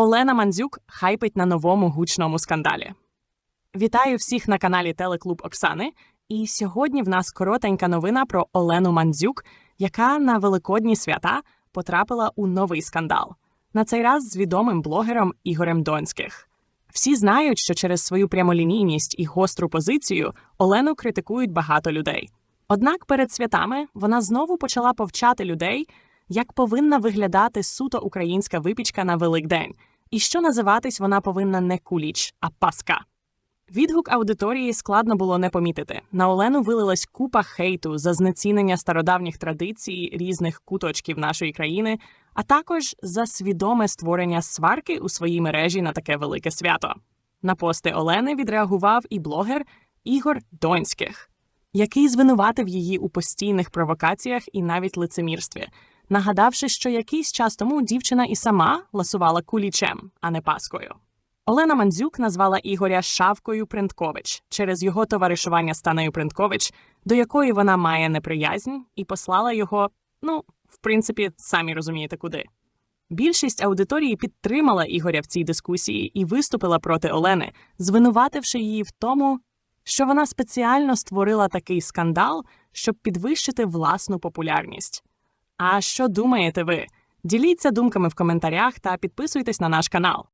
Олена Мандзюк хайпить на новому гучному скандалі. Вітаю всіх на каналі Телеклуб Оксани. І сьогодні в нас коротенька новина про Олену Мандзюк, яка на великодні свята потрапила у новий скандал. На цей раз з відомим блогером Ігорем Донських. Всі знають, що через свою прямолінійність і гостру позицію Олену критикують багато людей. Однак перед святами вона знову почала повчати людей, як повинна виглядати суто українська випічка на Великдень, і що називатись вона повинна не куліч, а паска. Відгук аудиторії складно було не помітити. На Олену вилилась купа хейту за знецінення стародавніх традицій різних куточків нашої країни, а також за свідоме створення сварки у своїй мережі на таке велике свято. На пости Олени відреагував і блогер Ігор Донських, який звинуватив її у постійних провокаціях і навіть лицемірстві, нагадавши, що якийсь час тому дівчина і сама ласувала кулічем, а не паскою. Олена Мандзюк назвала Ігоря Шавкою Принткович через його товаришування з Танею Принткович, до якої вона має неприязнь, і послала його, ну, в принципі, самі розумієте куди. Більшість аудиторії підтримала Ігоря в цій дискусії і виступила проти Олени, звинувативши її в тому, що вона спеціально створила такий скандал, щоб підвищити власну популярність. А що думаєте ви? Діліться думками в коментарях та підписуйтесь на наш канал.